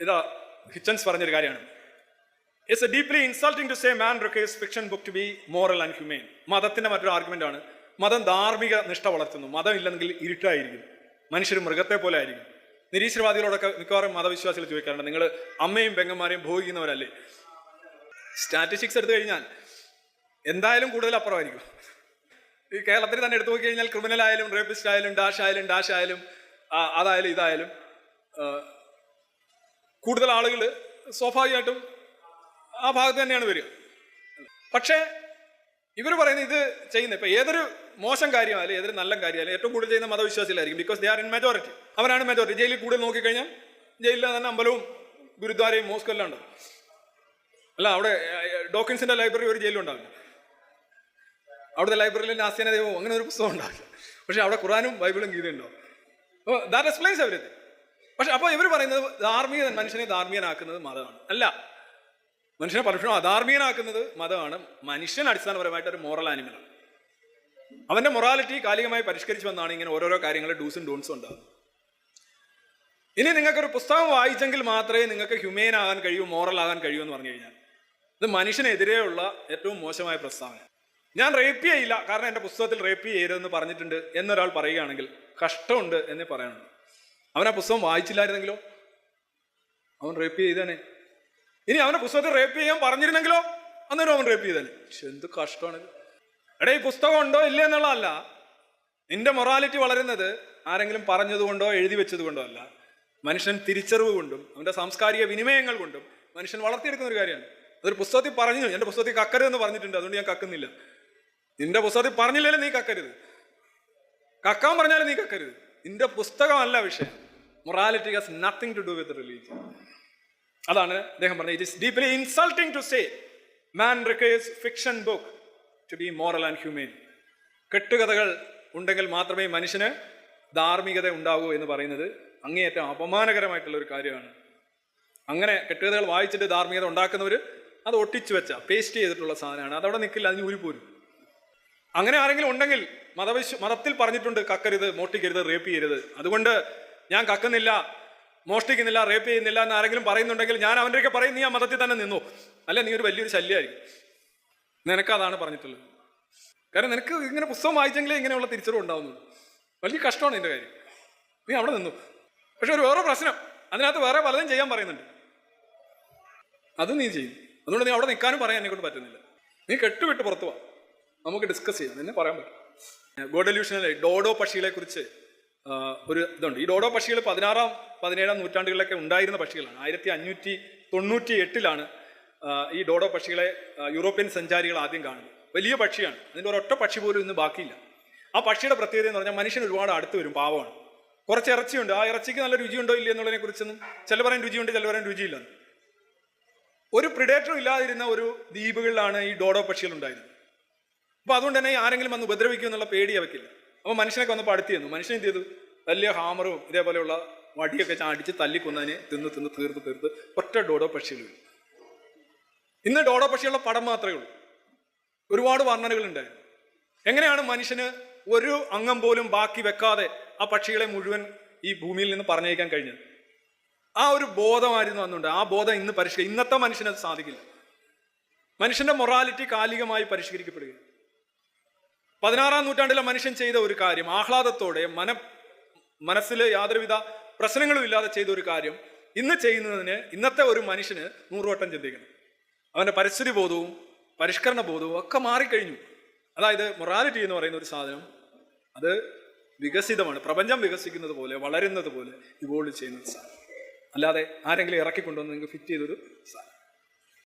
ഇതാ ഹിച്ചൻസ് പറഞ്ഞൊരു കാര്യമാണ്. It's a deeply insulting to say man requires fiction book to be moral and humane മതത്തിന്റെ മറ്റൊരു argument ആണ്. മതം ധാർമ്മിക നിഷ്ഠ വളർത്തുന്നു. മതം ഇല്ലെങ്കിൽ ഇരുട്ടായിരിക്കും. മനുഷ്യർ മൃഗത്തെ പോലെ ആയിരിക്കും. നിരീശ്വരവാദികളോടൊക്കെ മിക്കവാറും മതവിശ്വാസികൾ ചോദിക്കാറുണ്ട്. നിങ്ങൾ അമ്മയും പെങ്ങന്മാരെയും ഭോഗിക്കുന്നവരല്ലേ? സ്റ്റാറ്റിസ്റ്റിക്സ് എടുത്തു കഴിഞ്ഞാൽ എന്തായാലും കൂടുതൽ അപ്പുറമായിരിക്കും. ഈ കേരളത്തിൽ തന്നെ എടുത്തു നോക്കി കഴിഞ്ഞാൽ ക്രിമിനൽ ആയാലും റേപ്പിസ്റ്റ് ആയാലും ഡാഷ് ആയാലും ഡാഷ് ആയാലും അതായാലും ഇതായാലും കൂടുതൽ ആളുകൾ സ്വാഭാവികമായിട്ടും ആ ഭാഗത്ത് തന്നെയാണ് വരിക. പക്ഷേ ഇവർ പറയുന്നത് ഇത് ചെയ്യുന്ന ഇപ്പം ഏതൊരു മോശം കാര്യമായാലും ഏതൊരു നല്ല കാര്യമായാലും ഏറ്റവും കൂടുതൽ ചെയ്യുന്ന മതവിശ്വാസികളായിരിക്കും because they are in majority അവരാണ് മെജോറിറ്റി ജയിലിൽ കൂടുതൽ നോക്കിക്കഴിഞ്ഞാൽ ജയിലിൽ തന്നെ അമ്പലവും ഗുരുദ്വാരയും മോസ്കും എല്ലാം ഉണ്ട്. അല്ല അവിടെ ഡോക്കിൻസിന്റെ ലൈബ്രറി ഒരു ജയിലുണ്ടാവില്ല അവിടുത്തെ ലൈബ്രറിയിൽ നാസ്യന ദൈവം അങ്ങനെ ഒരു പുസ്തകം ഉണ്ടാവില്ല. പക്ഷെ അവിടെ ഖുറാനും ബൈബിളും ഗീതയുണ്ടാവും അപ്പോൾ ദാറ്റ് എക്സ്പ്ലെയിൻസ് എവരിത്തിങ് പക്ഷെ അപ്പോൾ ഇവർ പറയുന്നത് ധാർമ്മിക മനുഷ്യനെ ധാർമ്മികനാക്കുന്നത് മതമാണ്. അല്ല മനുഷ്യനെ പലപ്പോഴും അധാർമ്മികനാക്കുന്നത് മതമാണ്. മനുഷ്യൻ അടിസ്ഥാനപരമായിട്ട് ഒരു മോറൽ ആനിമലാണ് അവന്റെ മൊറാലിറ്റി കാലികമായി പരിഷ്കരിച്ചു വന്നാണ് ഇങ്ങനെ ഓരോരോ കാര്യങ്ങൾ ഡൂസും ഡോൺസും ഉണ്ടാകുന്നത്. ഇനി നിങ്ങൾക്കൊരു പുസ്തകം വായിച്ചെങ്കിൽ മാത്രമേ നിങ്ങൾക്ക് ഹ്യൂമെയിൻ ആകാൻ കഴിയൂ മോറൽ ആകാൻ കഴിയൂ എന്ന് പറഞ്ഞു കഴിഞ്ഞാൽ ഇത് മനുഷ്യനെതിരെയുള്ള ഏറ്റവും മോശമായ പ്രസ്താവന. ഞാൻ റേപ്പ് ചെയ്യില്ല കാരണം എന്റെ പുസ്തകത്തിൽ റേപ്പ് ചെയ്യരുതെന്ന് പറഞ്ഞിട്ടുണ്ട് എന്നൊരാൾ പറയുകയാണെങ്കിൽ കഷ്ടമുണ്ട് എന്നേ പറയാനുള്ളൂ അവൻ ആ പുസ്തകം വായിച്ചില്ലായിരുന്നെങ്കിലോ? അവൻ റേപ്പ് ചെയ്തേനെ. ഇനി അവനെ പുസ്തകത്തെ റേപ്പ് ചെയ്യാൻ പറഞ്ഞിരുന്നെങ്കിലോ? അന്നേരം അവൻ റേപ്പ് ചെയ്തേനെ. പക്ഷെ എന്ത് കഷ്ടമാണ് എടാ ഈ പുസ്തകം ഉണ്ടോ ഇല്ല എന്നുള്ളതല്ല. നിന്റെ മൊറാലിറ്റി വളരുന്നത് ആരെങ്കിലും പറഞ്ഞതുകൊണ്ടോ എഴുതി വെച്ചതുകൊണ്ടോ അല്ല. മനുഷ്യൻ തിരിച്ചറിവ് കൊണ്ടും അവന്റെ സാംസ്കാരിക വിനിമയങ്ങൾ കൊണ്ടും മനുഷ്യൻ വളർത്തിയെടുക്കുന്ന ഒരു കാര്യമാണ്. അതൊരു പുസ്തകത്തിൽ പറഞ്ഞു എന്റെ പുസ്തകത്തിൽ കക്കരുതെന്ന് പറഞ്ഞിട്ടുണ്ട്. അതുകൊണ്ട് ഞാൻ കക്കുന്നില്ല. നിന്റെ പുസ്തകത്തിൽ പറഞ്ഞില്ലല്ലോ നീ കക്കരുത്. കക്കാൻ പറഞ്ഞാലും നീ കക്കരുത്. നിന്റെ പുസ്തകമല്ല വിഷയം. Morality has nothing to do with religion അതാണ് അദ്ദേഹം പറഞ്ഞത്. It is deeply insulting to say man requires fiction book to be moral and humane കെട്ടുകഥകൾ ഉണ്ടെങ്കിൽ മാത്രമേ മനുഷ്യന് ധാർമ്മികത ഉണ്ടാകൂ എന്ന് പറയുന്നത് അങ്ങേയറ്റം അപമാനകരമായിട്ടുള്ള ഒരു കാര്യമാണ്. അങ്ങനെ കെട്ടുകഥകൾ വായിച്ചിട്ട് ധാർമ്മികത ഉണ്ടാക്കുന്നവർ അത് ഒട്ടിച്ചു വെച്ച പേസ്റ്റ് ചെയ്തിട്ടുള്ള സാധനമാണ്. അതവിടെ നിൽക്കില്ല അതിന് ഊരിപ്പോരും അങ്ങനെ ആരെങ്കിലും ഉണ്ടെങ്കിൽ മതവിശ്വ മതത്തിൽ പറഞ്ഞിട്ടുണ്ട് കക്കരുത് മോഷ്ടിക്കരുത് റേപ്പ് ചെയ്യരുത്. അതുകൊണ്ട് ഞാൻ കക്കുന്നില്ല മോഷ്ടിക്കുന്നില്ല റേപ്പ് ചെയ്യുന്നില്ല എന്ന് ആരെങ്കിലും പറയുന്നുണ്ടെങ്കിൽ ഞാൻ അവന്റെയൊക്കെ പറയും നീ ആ മതത്തിൽ തന്നെ നിന്നു. അല്ല നീ ഒരു വലിയൊരു ശല്യമായിരിക്കും നിനക്കതാണ് പറഞ്ഞിട്ടുള്ളത്. കാരണം നിനക്ക് ഇങ്ങനെ പുസ്തകം വായിച്ചെങ്കിലേ ഇങ്ങനെയുള്ള തിരിച്ചറിവ് ഉണ്ടാവുന്നുള്ളൂ. വലിയ കഷ്ടമാണ് ഇതിന്റെ കാര്യം. നീ അവിടെ നിന്നു. പക്ഷെ ഒരു വേറെ പ്രശ്നം അതിനകത്ത് വേറെ പലതും ചെയ്യാൻ പറയുന്നുണ്ട്. അത് നീ ചെയ്യും. അതുകൊണ്ട് നീ അവിടെ നിൽക്കാനും പറയാൻ എന്നെ കൊണ്ട് പറ്റുന്നില്ല. നീ കെട്ടുവിട്ട് പുറത്തു നമുക്ക് ഡിസ്കസ് ചെയ്യാം. എന്നെ പറയാൻ പറ്റും. ഗോഡല്യൂഷനിലെ ഡോഡോ പക്ഷികളെ കുറിച്ച് ഒരു ഇതുണ്ട്. ഈ ഡോഡോ പക്ഷികൾ പതിനാറാം പതിനേഴാം നൂറ്റാണ്ടുകളിലൊക്കെ ഉണ്ടായിരുന്ന പക്ഷികളാണ്. ആയിരത്തി അഞ്ഞൂറ്റി തൊണ്ണൂറ്റി എട്ടിലാണ് ഈ ഡോഡോ പക്ഷികളെ യൂറോപ്യൻ സഞ്ചാരികൾ ആദ്യം കാണുന്നത്. വലിയ പക്ഷിയാണ്. അതിന്റെ ഒരൊറ്റ പക്ഷി പോലും ഇന്ന് ബാക്കിയില്ല. ആ പക്ഷിയുടെ പ്രത്യേകത എന്ന് പറഞ്ഞാൽ മനുഷ്യൻ ഒരുപാട് അടുത്ത് വരും പാവമാണ്. കുറച്ച് ഇറച്ചിയുണ്ട്. ആ ഇറച്ചിക്ക് നല്ല രുചിയുണ്ടോ ഇല്ല എന്നുള്ളതിനെ കുറിച്ചൊന്നും ചില പറയാൻ രുചിയുണ്ട് ചില പറയാൻ രുചിയില്ലെന്ന്. ഒരു പ്രിഡേറ്ററും ഇല്ലാതിരുന്ന ഒരു ദ്വീപുകളിലാണ് ഈ ഡോഡോ പക്ഷികൾ ഉണ്ടായിരുന്നത്. അപ്പൊ അതുകൊണ്ട് തന്നെ ആരെങ്കിലും വന്ന് ഉപദ്രവിക്കും എന്നുള്ള പേടി അവയ്ക്കില്ല അപ്പൊ മനുഷ്യനൊക്കെ വന്നപ്പോൾ അടുത്ത് ചെന്നു മനുഷ്യൻ എന്ത് ചെയ്തു? വലിയ ഹാമറും ഇതേപോലെയുള്ള വടിയൊക്കെ ചാടിച്ച് തല്ലിക്കൊന്നതിനെ തിന്ന് തിന്ന് തീർത്ത് തീർത്ത് ഒറ്റ ഡോഡോ പക്ഷികൾ. ഇന്ന് ഡോഡോ പക്ഷികളുടെ പടം മാത്രമേ ഉള്ളൂ. ഒരുപാട് വർണനകൾ ഉണ്ടായിരുന്നു. എങ്ങനെയാണ് മനുഷ്യന് ഒരു അംഗം പോലും ബാക്കി വെക്കാതെ ആ പക്ഷികളെ മുഴുവൻ ഈ ഭൂമിയിൽ നിന്ന് പറഞ്ഞയക്കാൻ കഴിഞ്ഞത്? ആ ഒരു ബോധമായിരുന്നു അന്നുണ്ട്. ആ ബോധം ഇന്ന് പരിഷ്കരി ഇന്നത്തെ മനുഷ്യനത് സാധിക്കില്ല. മനുഷ്യന്റെ മൊറാലിറ്റി കാലികമായി പരിഷ്കരിക്കപ്പെടുക പതിനാറാം നൂറ്റാണ്ടിലെ മനുഷ്യൻ ചെയ്ത ഒരു കാര്യം ആഹ്ലാദത്തോടെ മന മനസ്സിൽ യാതൊരുവിധ പ്രശ്നങ്ങളും ഇല്ലാതെ ചെയ്ത ഒരു കാര്യം ഇന്ന് ചെയ്യുന്നതിന് ഇന്നത്തെ ഒരു മനുഷ്യന് നൂറുവട്ടം ചിന്തിക്കണം. അവന്റെ പരിസ്ഥിതി ബോധവും പരിഷ്കരണ ബോധവും ഒക്കെ മാറിക്കഴിഞ്ഞു. അതായത് മൊറാലിറ്റി എന്ന് പറയുന്ന ഒരു സാധനം അത് വികസിതമാണ്. പ്രപഞ്ചം വികസിക്കുന്നത് പോലെ വളരുന്നത് പോലെ ഇവോൾവ് ചെയ്യുന്ന ഒരു സാധനം. അല്ലാതെ ആരെങ്കിലും ഇറക്കിക്കൊണ്ടുവന്ന് നിങ്ങൾക്ക് ഫിറ്റ് ചെയ്തൊരു സാധനം.